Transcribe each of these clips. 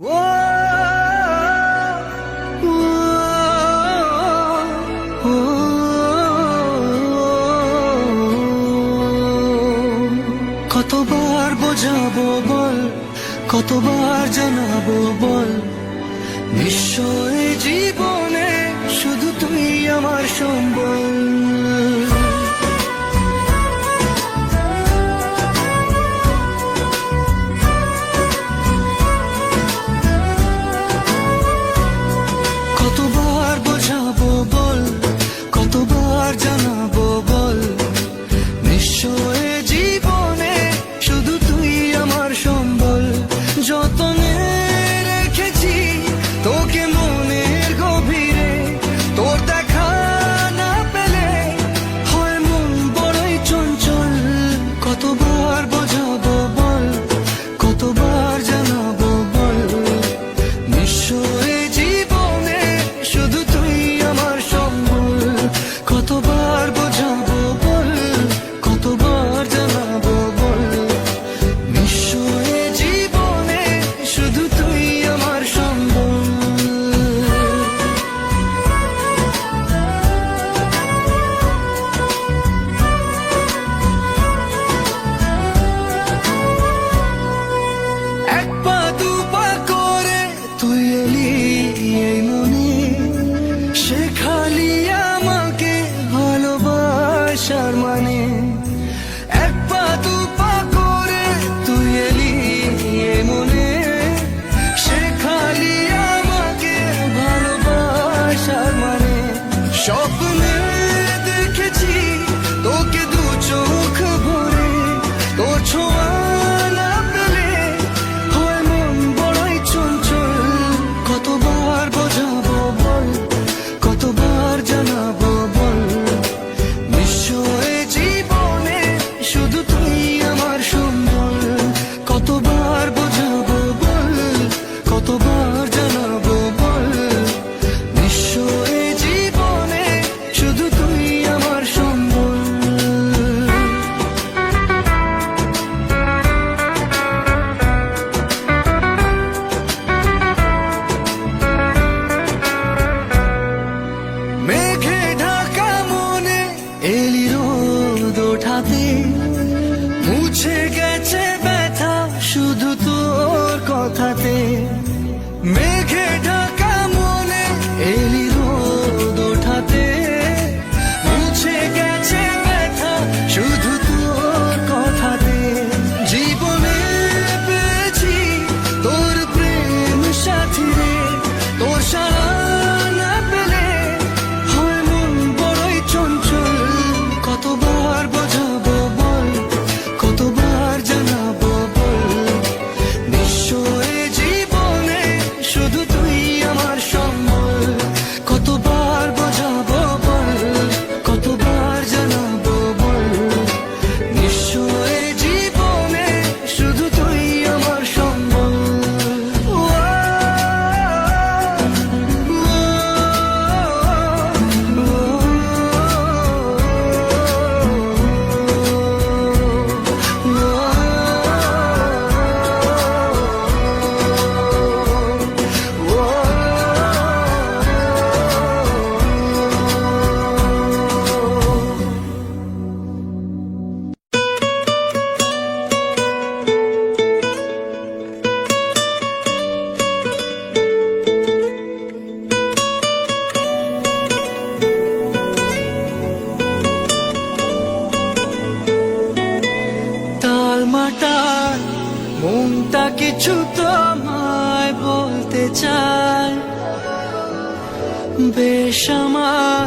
Whoa! 自己。হঠাৎ মনটা কিছু তোমায় বলতে চায়। বেশ আমার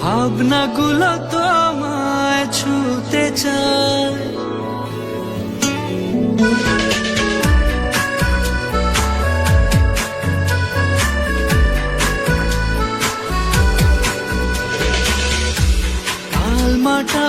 ভাবনাগুলো তোমায় ছুতে চায়। কালমাটা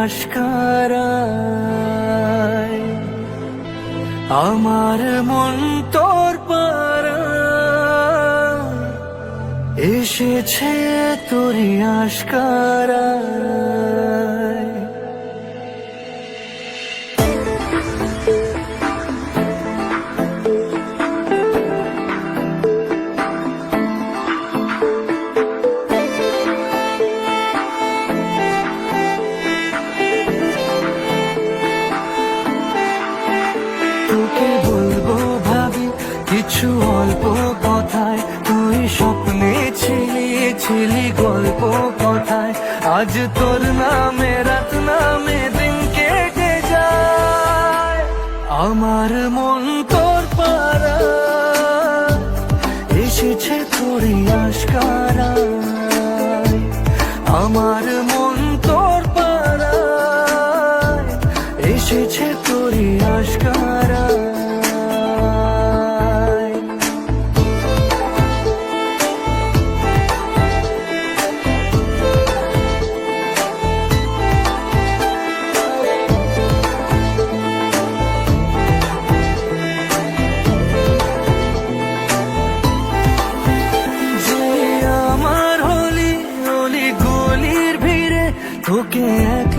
আশকারায় আমার মন তোর পারা এসেছে তোর আশকারায়। স্বপ্নে ছিলিয়ে ছিলি গল্প কথায় আজ তোর নামে, রাত নামে দিন কেটে যায়। আমার মন তোর পারা এসেছে তোরই আশকারা আমার মন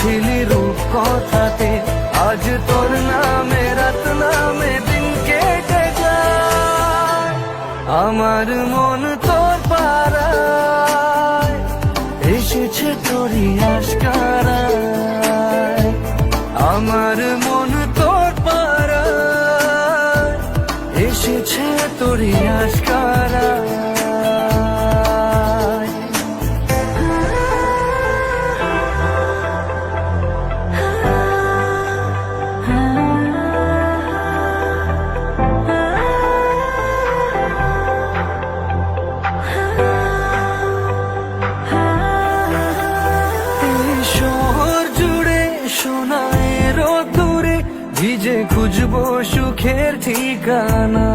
ছিলি রূপ কথাতে, আজ তোর নামে রাত নামে দিন কেটে যায়। আমার মন তোর পাড়ায়, এসেছে তোরই আশকারায়। আমার মন তোর পাড়ায়, এসেছে তোরই আশকারায়। দূরে, ভিজে খুঁজবো সুখের ঠিকানা।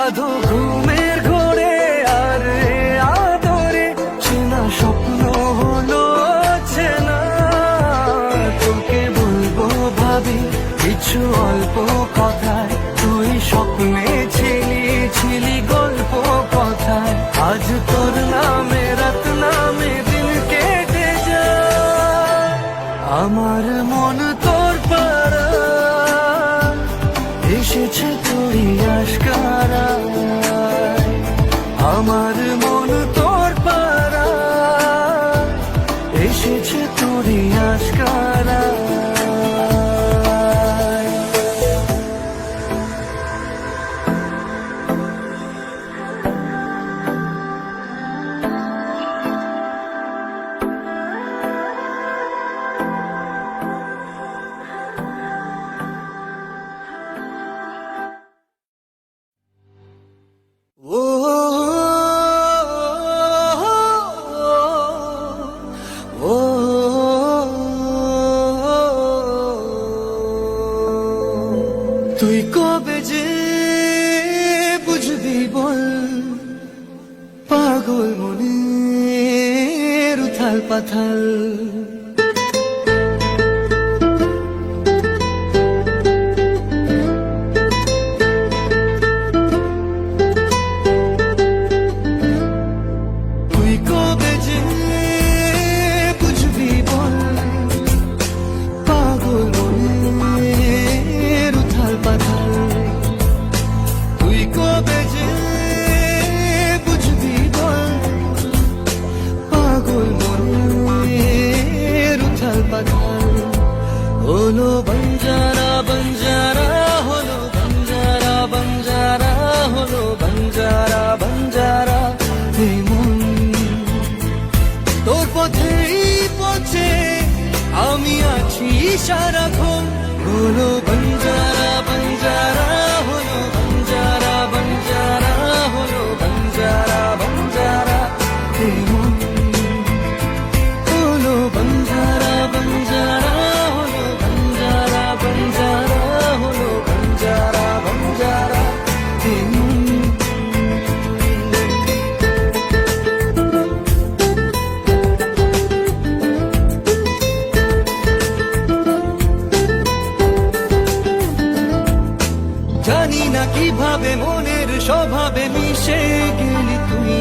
আধো ঘুমের ঘোরে, আর আদরে চেনা স্বপ্ন হলো চেনা। তোকে বলব ভাবি, কিছু অল্প কথায়, তুই স্বপ্নে ছিলি ছিলি গল্প কথায়। আজ তোর নামে রাত আমার মন তোর উথাল পাথাল জানি না কীভাবে মনের স্বভাবে মিশে গেলি তুই।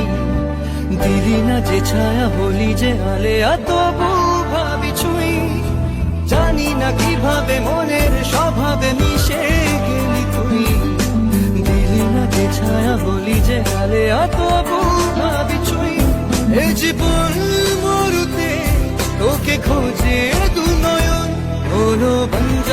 দিলি না যে ছায়া হলি যে আলে তবু ভাবি ছুই। জানি না কীভাবে মনের স্বভাবে মিশে গেলি তুই। দিলি না যে ছায়া হলি যে আলে তবু ভাবি ছুই। এ জীবন মরুতে তোকে খোঁজে দু নয়ন। বঞ্জারা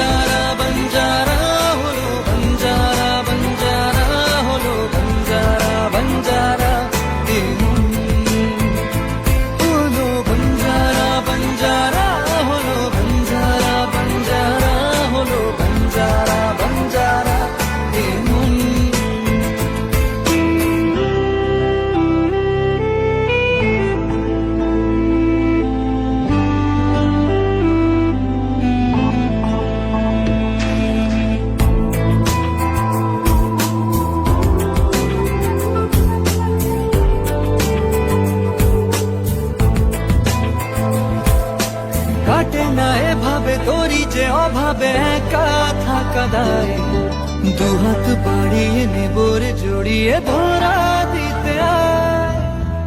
দু হাত বাড়িয়ে নিবরে জড়িয়ে ধরা দিতে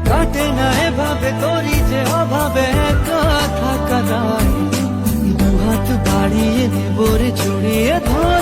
কাটে না এভাবে করি যে অভাবে একা থাকা দায় দু হাত বাড়িয়ে নিবরে জড়িয়ে ধরা